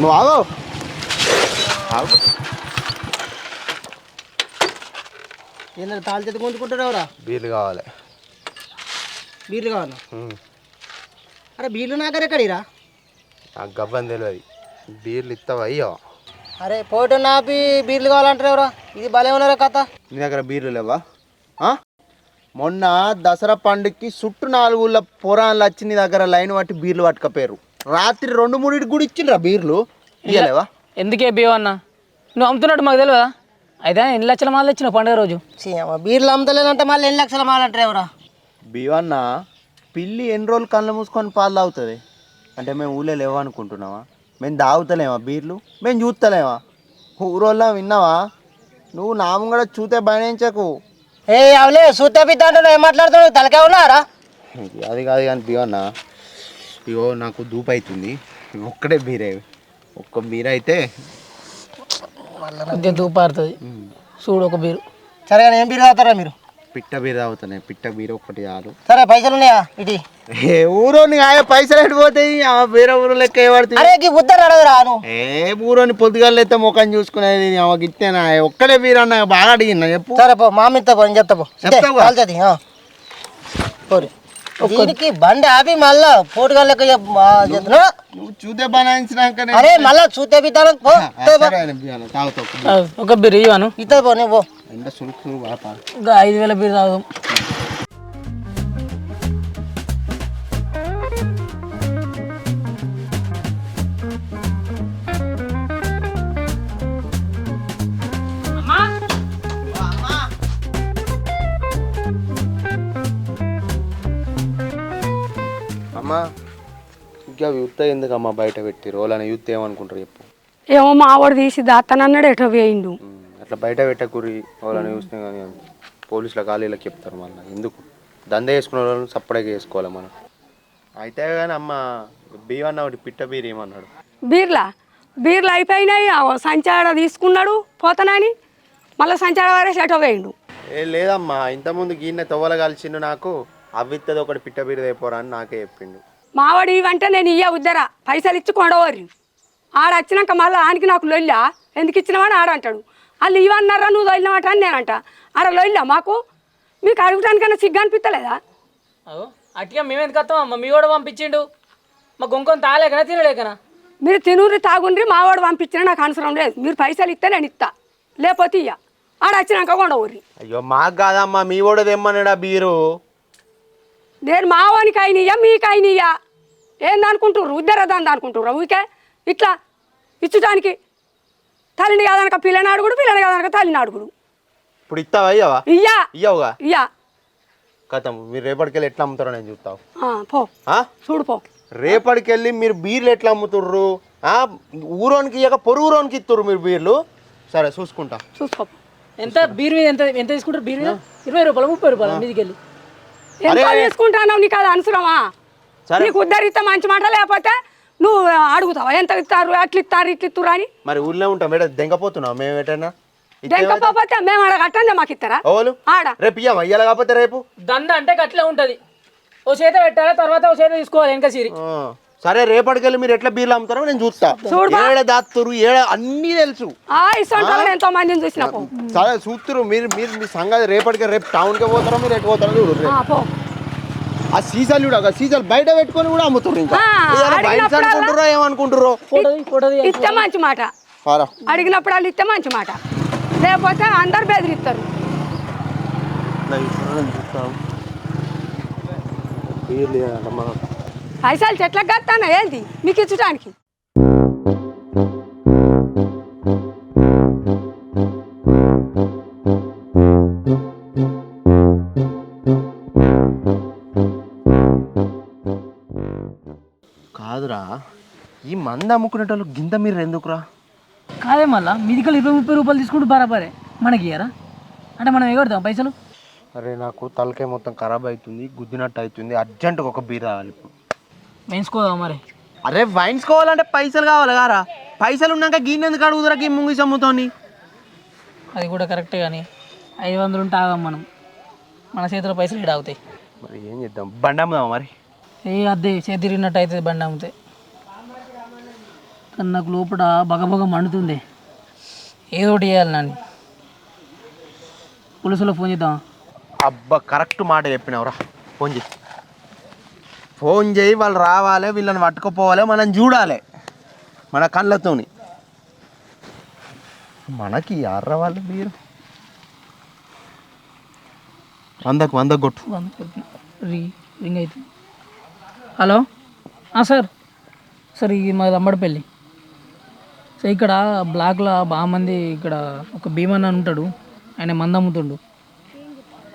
నువ్వు ఆగు ఆగు ఏంటంటే తాళి చేతి గుంజుకుంటారా బీర్లు కావాలి. బీర్లు కావాలా. అరే బీర్లు నాకరే ఎక్కడిరా? నాకు గబ్బని తెలియదు బీర్లు ఇస్తావా అయ్యో. అరే పోటీ నాపి బీర్లు కావాలంటారు ఎవరా? ఇది భలే ఉన్నారా కథ. నీ దగ్గర బీర్లు లేవా? మొన్న దసరా పండుగకి చుట్టూ నాలుగుల పొరాన్లు వచ్చి నీ దగ్గర లైన్ పట్టి బీర్లు పట్టుకపోయారు రాత్రి రెండు మూడింటికి కూడా ఇచ్చిండ్రా బీర్లు. ఇయ్యలేవా? ఎందుకే బియ్యం అన్న? నువ్వు అమ్ముతున్నట్టు మాకు తెలియదా అయితే ఎన్ని లక్షల మాలు ఇచ్చిన పండుగ రోజు? బీర్లు అమ్ముతలేనంటే మళ్ళీ ఎన్ని లక్షల మాలంటారు ఎవరా? బీవన్న పిల్లి ఎన్ని రోజులు కళ్ళు మూసుకొని పాలు తాగుతుంది? అంటే మేము ఊళ్ళో లేవా అనుకుంటున్నావా? మేము తాగుతలేమా బీర్లు? మేము చూస్తలేమా? ఊరోళ్ళ విన్నావా? నువ్వు నామం కూడా చూతే భయించకు ఏ అవలే సూత పిద్ద అంటే ఏం మాట్లాడుతున్నావు? తలకే ఉన్నారా? అది కాదు కానీ బీవన్న ఇగో నాకు దూపు అవుతుంది ఒక్కడే బీరే. ఒక్క బీర అయితే కొద్దిగా దూపారుతుంది చూడు ఒక బీరు. సరే ఏం బీర్ తాగుతారా మీరు? పిట్ట బీర తాగుతున్నాయి పిట్ట బీర ఒక్కటి చాలు. సరే పైసలు ఉన్నాయా ఇటు? ఏ ఊరోని ఆయా పైసలు ఎడిపోతాయి ఆ వేరే ఊరు లెక్క ఏ పడుతుంది అరే ఈ ఉద్దరు అడగరా నువ్వు. ఏ ఊరోని పొద్దుగాలు అయితే ముఖం చూసుకునేది ఆమెకి ఒక్కడే బీర అన్న బాగా అడిగిన చెప్పు. సరే పో మా మీద పో చెప్తా పో. చెప్తావా? దీనికి బండి ఆపి మళ్ళా పోటుగాళ్ళ చెప్తున్నా? నువ్వు చూతే బనాయించినాకనే అరే మళ్ళా చూతే పో. ఆ, ఒక బీరు ఇవ్వను. ఇద్దరు పో నువ్వు ఐదు వేల బీరు ఇంకా యూత్ ఎందుకమ్మా బయట పెట్టి రోలని యూత్ ఏమనుకుంటారు చెప్పు. ఏమో మా ఆవిడ తీసి దాత్తనన్నాడు ఎటో వేయిండు. అట్లా బయట పెట్టకురి వాళ్ళని చూస్తే కానీ పోలీసుల ఖాళీలకు చెప్తారు మళ్ళీ. ఎందుకు? దంద వేసుకునే వాళ్ళని సప్పడగా వేసుకోవాలి మనం. అయితే కానీ అమ్మ బీవన్న ఒకటి పిట్ట బీర్ ఏమన్నాడు? బీర్లా? బీర్లు అయిపోయినాయి సంచాడ తీసుకున్నాడు పోతానని. మళ్ళీ సంచాడ వారేసి ఎటో వేయిండు. ఏ లేదమ్మా ఇంతకుముందు గిన్నె తొవ్వల కలిసిండు నాకు అవిత్తది ఒకటి పిట్ట బీర్ అయిపోరా అని నాకే చెప్పిండు. మావాడు ఇవంటే నేను ఇయ్య ఉద్దరా? పైసలు ఇచ్చి కొడవరి ఆడ వచ్చినాక మళ్ళీ ఆనికి నాకు లొల్లా? ఎందుకు ఇచ్చినావని ఆడ అంటాడు. వాళ్ళు ఇవన్నారా నువ్వు తొలినమాట అని నేనంట ఆడ లొల్లా మాకు? మీకు అడగటానికైనా సిగ్గు అనిపిస్తలేదా అగో అట్టిగా మేము ఎందుకు వస్తాం అమ్మ? మీ కూడా పంపించిండు. మా గొంకొని తాగలేకనా తినలేకనా? మీరు తినూరి తాగుండ్రి మావాడు పంపించినా నాకు అవసరం లేదు. మీరు పైసలు ఇస్తే నేను ఇస్తా లేకపోతే ఇయ్య. ఆడ వచ్చినాక కొండవరి అయ్యో మాకు కాదమ్మా. మీ కూడా తెమ్మన్నాడా బీరు? నేను మావానికి అయినయ్యా మీకు అయినయ్యా ఏందనుకుంటుర్రు? ఉద్దరదాన్ని అనుకుంటుర్రు ఊరికే? ఇట్లా ఇచ్చటానికి తల్లిని కాదనక పిల్లని అడుగుడు పిల్లని కాదనక తల్లిని అడుగుడు ఇప్పుడు ఇస్తావా అయ్యావా ఇయ్యా. ఇయ్యవుగా? ఇయ్యా. కథం మీరు రేపటికెళ్ళి ఎట్లా అమ్ముతారో నేను చూస్తావు ఆ, పో. ఆ? చూడు పో. రేపటికెళ్ళి మీరు బీర్లు ఎట్లా అమ్ముతుర్రు? ఆ? ఊరోనికి ఇయ్యక పొరుగురోనికి ఇస్తుర్రు మీరు బీర్లు? సరే చూసుకుంటా. చూసుకో. పో. ఎంత బీరు మీద ఎంత ఎంత తీసుకుంటారు బీరు మీద? ఇరవై రూపాయలు ముప్పై రూపాయలు మీదికి వెళ్ళి ఎంత తీసుకుంటావు నీకు అది అనుసరమా? సరే. నీకు ఉద్దరిస్తే మంచి మాట లేకపోతే నువ్వు అడుగుతావా? ఎంత ఇస్తారు అట్లా ఇస్తారు ఇట్లా ఇస్తారు అని? మరి ఊళ్ళో ఉంటాం మేడం దెంగపోతున్నాం మేము ఎటైనా? దెంకపోతే మేము అడగ అట్టందే మాకు ఇస్తారా ఓలు ఆడ. రేపు ఇయ్యమా ఇయ్యాల కాకపోతే రేపు? దంద అంటే గట్లే ఉంటది. ఓ చేత పెట్టాలి తర్వాత ఓ చేత తీసుకోవాలి ఇంకా సిరి. సరే రేపటికెళ్ళి మీరు ఎట్లా బీర్లు అమ్ముతారో నేను చూస్తా. ఏడ దాస్తురు ఏడ అన్నీ తెలుసు. ఎంతో మందిని చూసిన పో. సరే చూస్తురు మీరు మీరు మీ సంగతి రేపటికి రేపు టౌన్కి పోతారో మీరు ఎటు పోతారో చూడు. ఆ, సీసాలు ఆ సీసాలు బయట పెట్టుకొని కూడా ఇంకా. తీ. ఇస్తే మంచి మాట. అడిగినప్పుడు వాళ్ళు ఇస్తే మంచి మాట. లేకపోతే అందరు బెదిరిస్తారు. పైసలు చెట్లకు కట్టానా ఏంది? మీకు ఇచ్చడానికి మంద అమ్ముకునేటోళ్ళు గింత మీరు ఎందుకురా? కాదే మళ్ళా మీదికి ఇరవై ముప్పై రూపాయలు తీసుకుంటూ బరాబరే. మనకి ఇయ్యరా అంటే మనం ఎగొడతాం పైసలు? అరే నాకు తలకాయ మొత్తం ఖరాబ్ అవుతుంది గుద్దినట్టు అవుతుంది అర్జెంటుగా ఒక బీర్ రావాలి ఇప్పుడు. వేయించుకోదాం మరి? అరే వైన్స్ కావాలంటే పైసలు కావాలి కారా? పైసలు ఉన్నాక గిన్నె ఎందుకు అడుగుదరా గీ ముంగిసి అమ్ముతోని? అది కూడా కరెక్టే కానీ ఐదు వందలు ఉంటే ఆగాం మనం. మన చేతిలో పైసలు ఇక్కడ అవుతాయి మరి ఏం చేద్దాం? బండి అమ్ముదామా మరి? ఏ అద్దె చేతి తిరిగినట్టు అవుతుంది బండి అమ్మితే. కానీ నాకు లోపల బగబగ మండుతుంది. ఏదో ఒకటి చేయాలి నాని. పోలీసులో ఫోన్ చేద్దాం అబ్బా కరెక్ట్ మాట చెప్పినావురా. ఫోన్ చేయి. ఫోన్ చేయి వాళ్ళు రావాలి వీళ్ళని పట్టుకుపోవాలి మనం చూడాలి. మన కళ్ళతోని. మనకి ఎర్ర వాళ్ళు మీరు వందకు వంద కొట్టు. రీ రింగ్ అవుతుంది. హలో? ఆ, సార్. సార్ ఇది మా అమ్మడిపల్లి సో ఇక్కడ బ్లాక్లో బాగా మంది ఇక్కడ ఒక భీమన్ అని ఉంటాడు. ఆయన మందమ్ముతుండు.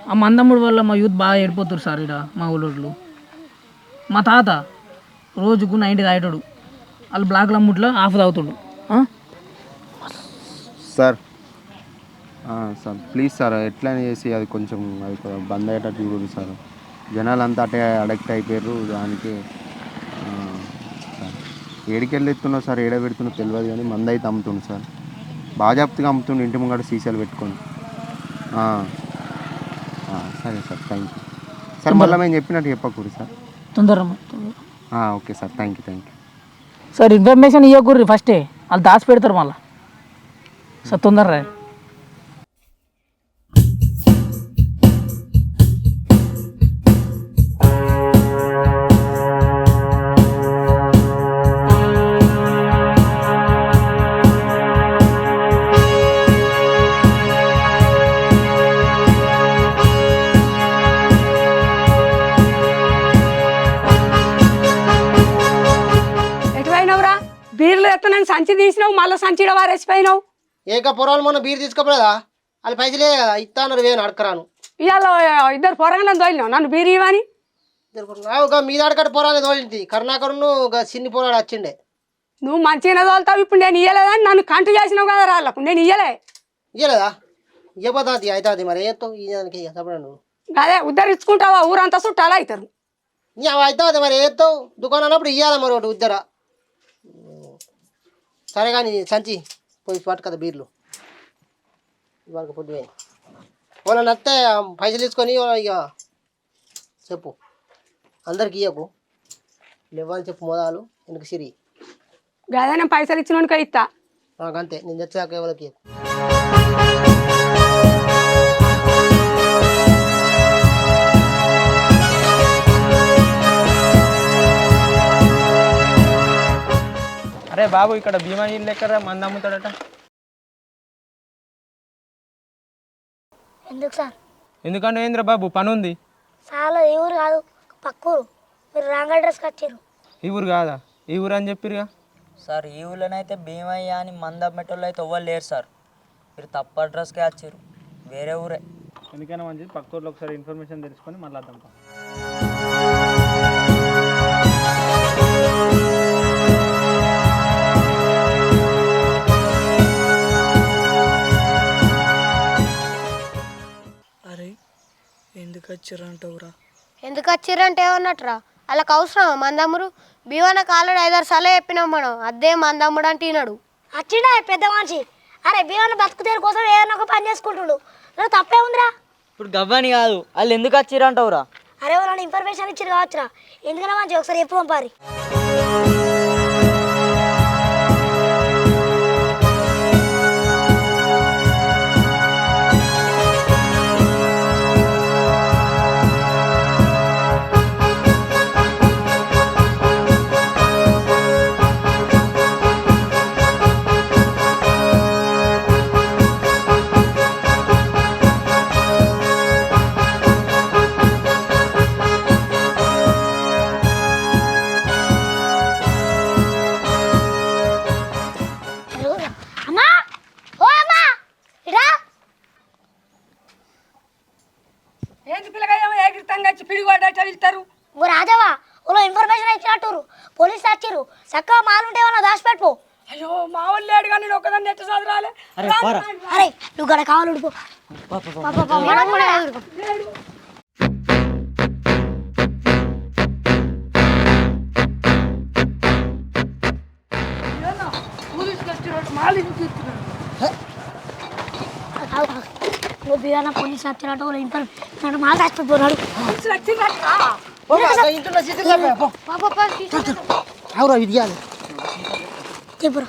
ఆ మందమ్ముడు వల్ల మా యూత్ బాగా ఏడిపోతారు సార్ ఇక్కడ మా ఊళ్ళో మా తాత రోజుకు నైంటీ తాగేటాడు. వాళ్ళు బ్లాక్లో అమ్ముట్లో ఆఫ్ తాగుతుండు. సార్ సార్ ప్లీజ్ సార్ ఎట్లా చేసి అది కొంచెం అది బంద్ అయ్యేటట్టు చూడండి సార్. జనాలు అంతా అటే అడక్ట్ అయిపోయారు దానికి ఏడికెళ్ళి ఎత్తున్నావు సార్ ఏడ పెడుతున్నా తెలియదు కానీ మంద అయితే అమ్ముతుండు సార్. బాజాప్తిగా అమ్ముతుండు ఇంటి ముంగట సీసాలు పెట్టుకొని. సరే సార్ థ్యాంక్ యూ సార్ మళ్ళీ మేము చెప్పినట్టు చెప్పకూడదు సార్. ఆ, okay sir thank you thank you sir information ఇవ్వకూర్రి ఫస్టే. వాళ్ళు దాచి పెడతారు మళ్ళీ. సార్ తొందరగా సంచి తీసినావు మళ్ళీ సంచిలో వారేసిపోయినావు? ఏక పొరాలు మొన్న బీర్ తీసుకోపోలేదా? వాళ్ళు పైసలే కదా ఇస్తా అన్నారు వేను అడకరాను ఇవాళ ఇద్దరు పొరగలను తోలినావు నన్ను బీర్ ఇవ్వని? ఒక మీద అడకట పొరాలు తోలింది. కరుణాకరును చిన్ని పొరాడు వచ్చిండే. నువ్వు మంచిగా తోలుతావు ఇప్పుడు నేను ఇయ్యలేదని నన్ను కంటు చేసినావు కదా రాళ్ళకు నేను ఇయ్యలే. ఇయ్యలేదా? ఇవ్వబోతుంది అవుతుంది మరి. ఏతో ఇక చెప్పండి నువ్వు. అదే ఉద్ధరించుకుంటావా ఊరంతా చుట్టాలు అవుతారు అవుతుంది మరి ఏతో దుకాణం అన్నప్పుడు ఇవ్వాలి మరి ఒకటి ఉద్దర? సరే కానీ సంచి పోయి పట్టు కదా బీర్లు. ఇవాళ పొద్దువే. వాళ్ళని నత్తే పైసలు తీసుకొని ఇక చెప్పు. అందరికి ఇయ్యకు. లేవని చెప్పు మొదలు వెనక సిరి. గదే నేను పైసలు ఇచ్చినోనికే ఇస్తా నాకు అంతే నేను తెచ్చాక ఎవరికి ఇయ్యకు. బాబు ఇక్కడ భీమా ఇల్లు ఎక్కడ మంది అమ్ముతాడట. ఎందుకు సార్? ఎందుకంటే ఏంద్ర బాబు పని ఉంది చాలా ఈ ఊరు కాదు పక్కూరు మీరు రాంగ్ అడ్రస్కి వచ్చారు ఈ ఊరు కాదా? ఈ ఊరు అని చెప్పిరుగా సార్ ఈ ఊళ్ళోనైతే భీమయ్య అని మంద అమ్మేటోళ్ళు అయితే ఎవ్వరు లేరు సార్. మీరు తప్పు అడ్రస్కే వచ్చారు వేరే ఊరే. ఎందుకైనా మంచిది పక్క ఊర్లో ఒకసారి ఇన్ఫర్మేషన్ తెలుసుకొని మళ్ళీ అర్థం ఎందుకు వచ్చారంటవురా. ఎందుకు వచ్చిర్రంటే ఏమన్నట్టురా? వాళ్ళకి అవసరం మందమ్ముడు? భీమన్నకు ఆల్రెడీ ఐదారు సార్లు చెప్పినాం మనం. అదే మందమ్ముడు అంటే ఈనాడు. వచ్చిండే పెద్ద మనిషి? అరే భీమన్న బతుకుతేరు కోసం ఏదైనా ఒక పని చేసుకుంటుడు. నువ్వు తప్పే ఉందిరా. ఇప్పుడు గవ్వని కాదు వాళ్ళు ఎందుకు వచ్చిరంటవురా? అరే వాళ్ళని ఇన్ఫర్మేషన్ ఇచ్చారు కావచ్చురా. ఎందుకన్నా మంచి ఒకసారి చెప్పు పంపారి. ఇచ్చినట్టురు పోలీసు వచ్చిర్రు చక్కగా మాలుంటే ఏమన్నా దాచిపెట్టుకో. అయ్యో మా వాళ్ళు లేడు కానీ నేను ఒకదాన్ని ఎట్ట చదరాలే అరే నువ్వు గడ కావాలి ఉడుకో మనం కూడా ఎదురుకో. ఆగు, ఆగు. నువ్వు బియ్యాన పోలీసు వచ్చినట్టు వాళ్ళ ఇన్ఫర్మేషన్ మాలు దాచిపెట్టుకున్నాడు అవురా ఇది ఇయ్యాలి చెప్పురా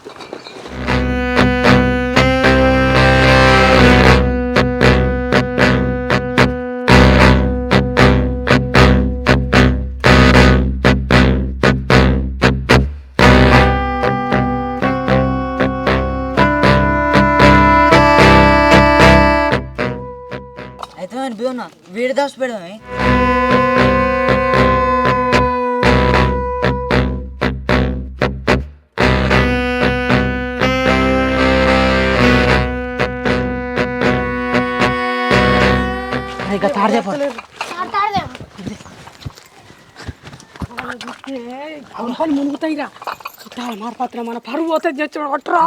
అయితే భీమన్న వీడి దాచి పని మునుగుతాయిరా. చుట్టాల మారపత్రం మన పరువు పోతుంది తెచ్చి కొట్టరా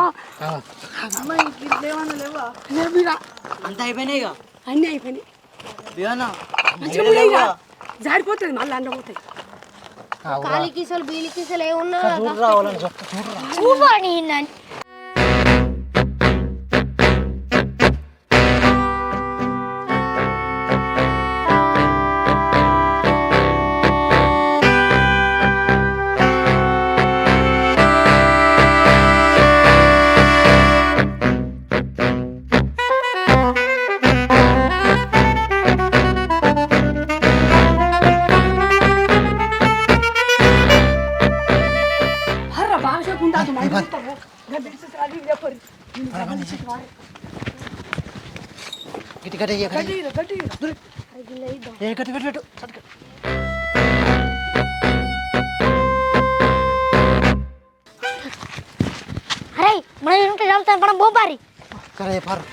అంత అయిపోయినాయి అన్నీ అయిపోయినాయి. జారిపోతుంది మళ్ళీ అండ పోతాయి. కాలి కీసలు బీలి కీసలు ఏమున్నా చూపరా నీ ఏ గట్టి పెట్టు పెట్టు. అరే మనం ఇంట్లో చదువుతాం మనం బొబ్బారి. కరే పారు.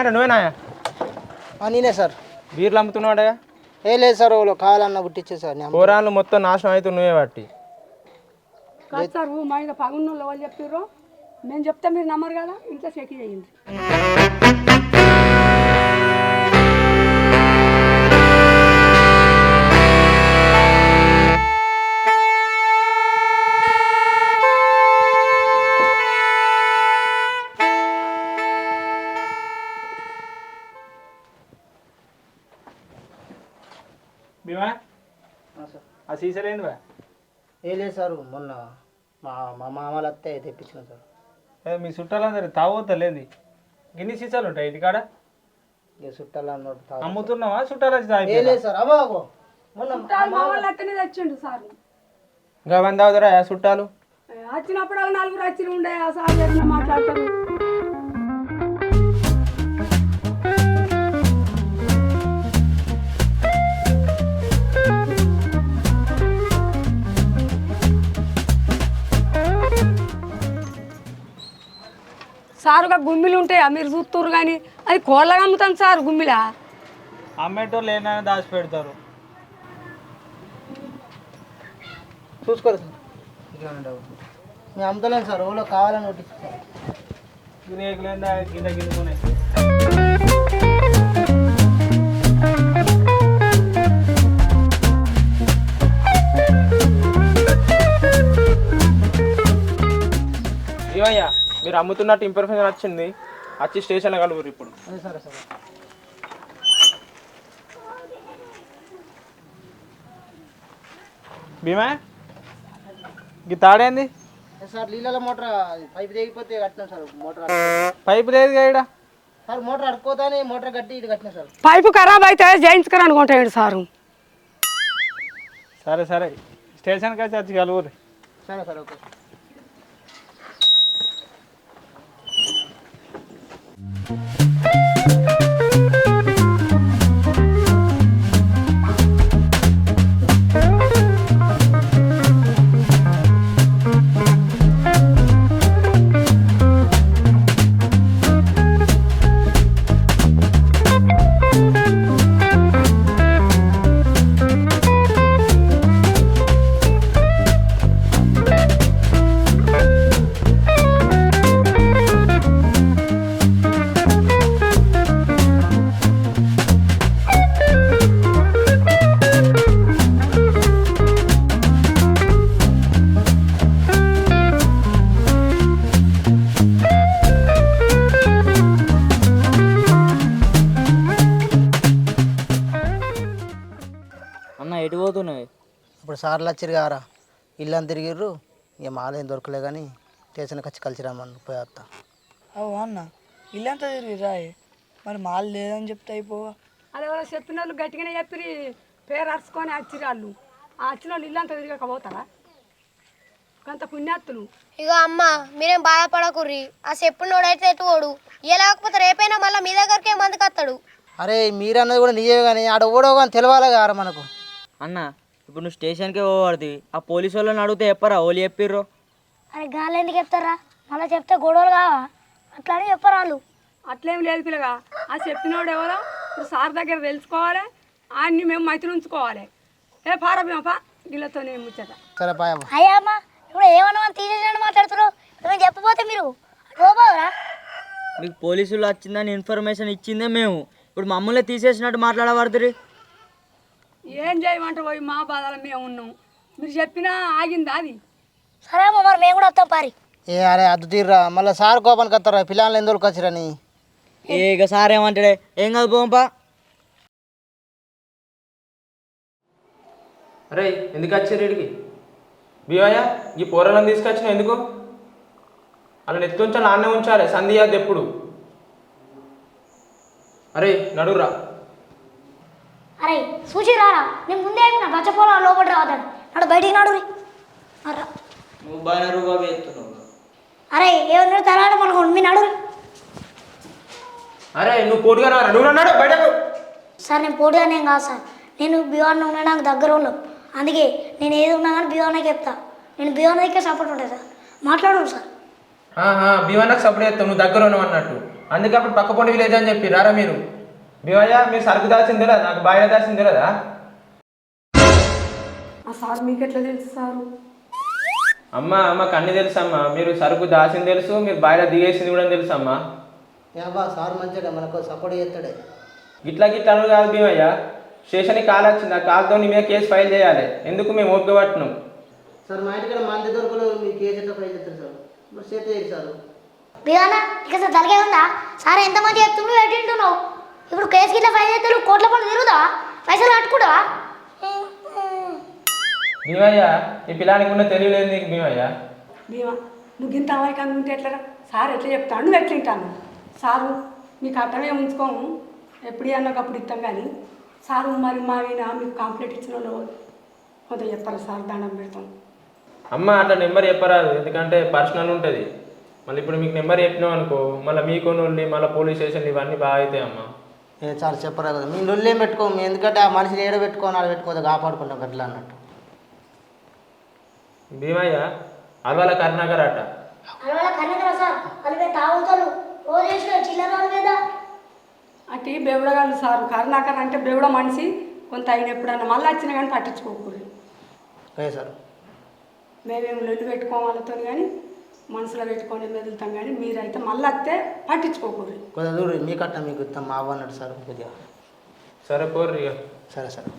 భీమా యారా నువ్వేనాయా ఆ, నేనే సార్. బీర్లు అమ్ముతున్నావాడయా ఏ లేదు సార్ వాళ్ళు కావాలన్న పుట్టించే సార్ నేను మొత్తం నాశనం అవుతుంది నువ్వే బట్టి కాదు సార్ మా మీద పగున్నోళ్ళు వాళ్ళు చెప్పారు మేము చెప్తే మీరు నమ్మరు కదా ఇంట్లో చెక్ చేయండి ఏ లేదు సార్ మొన్న మా మా మామలు వస్తే తెప్పించిన సార్. ఏ, మీ చుట్టాలందరూ తాగొద్దలేంది గిన్ని సీసాలు ఉంటాయి ఇంటికాడ? ఇక చుట్టాలు అన్నట్టు తాగు. అమ్ముతున్నావా? చుట్టాలు వచ్చి తాగిపోయినా? లేదు సార్ అవ్వ అవ్వ. మొన్న మా వాళ్ళు అక్కనే తెచ్చిండు సార్. ఇంకా మంది అవుతారా చుట్టాలు? వచ్చినప్పుడు ఒక నలుగురు వచ్చి ఉండే ఆ సార్ మాట్లాడతారు? సారుగా గుమ్మిలు ఉంటాయా? మీరు చూస్తున్నారు కానీ అది కోళ్ళగా అమ్ముతాను సార్ గుమ్మిలా? అమ్మేటోళ్ళు ఏంటనే దాచి పెడతారు. చూసుకోరు సార్. ఇట్లా ఉండవు మేము అమ్ముతలేము సార్ ఊళ్ళో కావాలని కొట్టిస్తాం గిన్నె గిన్నె గిన్నుకునే ఏమయ్యా? మీరు అమ్ముతున్నట్టు ఇన్ఫర్మేషన్ వచ్చింది వచ్చి స్టేషన్లో కలుగురు ఇప్పుడు. సరే సరే. భీమా ఈ తాడేంది? సార్ నీళ్ళ మోటార్? పైపు తెగిపోతే కట్టినాం సార్ మోటార్? పైపు లేదు ఇక్కడ సార్ మోటార్ అడుకోతానే మోటార్ కట్టి ఇటు కట్టినా సార్. పైపు ఖరాబ్ అయితే చేయించుకుని అనుకుంటాడు సారు. సరే సరే. స్టేషన్కి వచ్చి వచ్చి కలుగురు సరే సార్ ఓకే సార్లు వచ్చిరు కారా ఇల్లు అని తిరిగిర్రు ఇక మాలేం దొరకలే కానీ స్టేషన్కి వచ్చి కలిసి రమ్మని పోయి వస్తా అవు అన్న ఇల్లంతా తిరిగి రాయే మరి మాల్ లేదని చెప్తే అయిపోవా? అది ఎవరో చెప్పిన వాళ్ళు గట్టిగానే చెప్పి పేరు అరుచుకొని వచ్చిరు వాళ్ళు. ఆ వచ్చిన వాళ్ళు ఇల్లంతా తిరగకపోతారా కొంత పుణ్యాత్తులు. ఇక అమ్మ మీరేం బాధపడకుర్రి. ఆ చెప్పునోడైతే ఎట్టుకోడు ఏ లేకపోతే రేపైనా మళ్ళీ మీ దగ్గరికే మందుకు వస్తాడు అరే మీరన్నది కూడా నిజమే కానీ ఆడ ఓడో కానీ తెలవాలి కారా మనకు. అన్న ఇప్పుడు నువ్వు స్టేషన్కే పోవడది ఆ పోలీసు వాళ్ళని అడిగితే చెప్పరా? ఓలి చెప్పిర్రు. అరే గాలి ఎందుకు చెప్తారా? మళ్ళీ చెప్తే గొడవలు కావా? అట్లా అని చెప్పరు వాళ్ళు. అట్లేం లేదు పిల్లగా. ఆ చెప్పినోడు ఎవరో? ఇప్పుడు సార్ దగ్గర తెలుసుకోవాలి. ఆయన్ని మేము మైత్రి ఉంచుకోవాలి. ఏ పారా మేము పా. వీళ్ళతో నేను ముచ్చట. సరే పాయమ్మ ఇప్పుడు ఏమన్నా మనం తీసేసినట్టు మాట్లాడుతున్నారు మేము చెప్పపోతే మీరు? పోబావురా మీకు పోలీసులు వచ్చిందని ఇన్ఫర్మేషన్ ఇచ్చిందే మేము. ఇప్పుడు మమ్మల్ని తీసేసినట్టు మాట్లాడబడుతుంది ఏం చేయమంటే పోయి మా బాధలు మేము ఉన్నాం. మీరు చెప్పినా ఆగిందా అది? సరే అమ్మ మరి మేము కూడా వస్తాం పారి. ఏ అరే అద్దు తీర్రా. మళ్ళీ సార్ కోపానికి వస్తారా? పిల్లలు ఎందుకు వచ్చిరని ఏ ఇక సార్ ఏమంటాడే? ఏం కాదు పోంపా. అరే ఎందుకు వచ్చారు ఇడికి? భీమయ్య ఈ పోరలను తీసుకొచ్చిన ఎందుకు? అలా నెత్తి ఉంచాలి నాన్నే ఉంచాలి సంధియాది ఎప్పుడు. అరే నడురా అరే చూసి రారా? నేను ముందే అయిపోయినా బచ్చపోలా లోపల రావద్దని నాడు బయటికి నాడు. నువ్వు బాగా అరే ఏమన్నా తలాడ మనకు మీ నడు. అరే నువ్వు పోటుగా రా నువ్వు అన్నాడు బయటకు. సార్ నేను పోటీగా నేను కాదు సార్. నేను బివాన్ ఉన్నా నాకు దగ్గర ఉన్నాం అందుకే నేను ఏది ఉన్నా కానీ బివాన్కి చెప్తా. నేను బివాన్ దగ్గర సపోర్ట్ ఉంటుంది సార్. మాట్లాడు సార్. భీమన్నకు సపోర్ట్ చేస్తావు. నువ్వు దగ్గర ఉన్నావు అన్నట్టు. అందుకే అప్పుడు పక్క పొండి విలేజ్ అని చెప్పి రారా మీరు? భీమయ్య మీరు సరుకు దాల్సింది లేదా నాకు బాగా దాల్సింది లేదా ఆ సార్ మీకు ఎట్లా తెలుసు సారు? అమ్మ అమ్మకు అన్ని తెలుసు అమ్మ మీరు సరుకు దాసింది తెలుసు మీరు బాగా దిగేసింది కూడా తెలుసు అమ్మా ఏబా సార్ మంచిగా మనకు సపోర్ట్ చేస్తాడే. గిట్లా గిట్లా అను కాదు భీమయ్య. స్టేషన్కి కాల్ వచ్చింది. ఆ కాల్తో నీ మీద కేసు ఫైల్ చేయాలి. ఎందుకు మేము ఓపిక పట్టినాం సార్ మా ఇంటికి మంది దొరకలేదు మీ కేసు ఎట్లా ఫైల్ చేస్తారు సార్? మరి చేత సార్. బివానా ఇక సార్ తలకే ఉందా సార్ ఎంతమంది చెప్తుండ్రు ఎట్టింటున్నావు ఇప్పుడు కేసు గిట్ల ఫైల్ చేస్తారు కోట్ల పనులు తిరుగుదా? పైసలు కట్టుకుంటావా భీమయ్య ఈ పిల్లానికి ఉన్న తెలియలేదు నీకు భీమయ్య. భీమా నువ్వు ఇంత అమాయకంగా ఉంటే ఎట్లా సార్ ఎట్లా చెప్తాను నువ్వు ఎట్లా వింటాను? సారు మీకు అట్టమే ఉంచుకోము. ఎప్పుడు అన్నాక అప్పుడు ఇస్తాం కానీ సారు మరి మా వినా మీకు కంప్లైంట్ ఇచ్చిన వాళ్ళు కొంత చెప్పాలి సార్? దండం పెడతాం. అమ్మ అట్లా నెంబర్ చెప్పరాదు. ఎందుకంటే పర్సనల్ ఉంటుంది. మళ్ళీ ఇప్పుడు మీకు నెంబర్ చెప్పినాం అనుకో మళ్ళీ మీ కొనుల్ని మళ్ళీ పోలీస్ స్టేషన్ ఇవన్నీ బాగా అవుతాయి అమ్మ ఏ చాలు చెప్పరా కదా. మీ లొల్లేం పెట్టుకోము. మేము ఎందుకంటే ఆ మనిషిని ఏడ పెట్టుకోని ఆడ పెట్టుకోదా కాపాడుకుంటాం గట్లా అన్నట్టు. భీమయ్య అల్వాల కరుణాకర్ అట. అలవాళ్ళ కన్నెదరా సార్ వాళ్ళు మీద తాగుతారు. రోజు చేసిన చిల్లర వాళ్ళ మీద. అటు బెవడగాళ్ళు సారు. కరుణాకర్ అంటే బెవడ మనిషి. కొంత అయిన ఎప్పుడన్నా మళ్ళీ వచ్చినా కానీ పట్టించుకోకూడదు. సార్. మేమేమి లొల్లి పెట్టుకోం వాళ్ళతో కానీ. మనసులో పెట్టుకొని మెదులుతాం కానీ మీరైతే మళ్ళీ వస్తే పట్టించుకోకూడదు. కొద్దిగా చూడు మీ కట్ట మీకు ఇస్తాం మా అవ్వ అన్నట్టు సార్ కొద్దిగా. సరే ఇక. సరే సరే.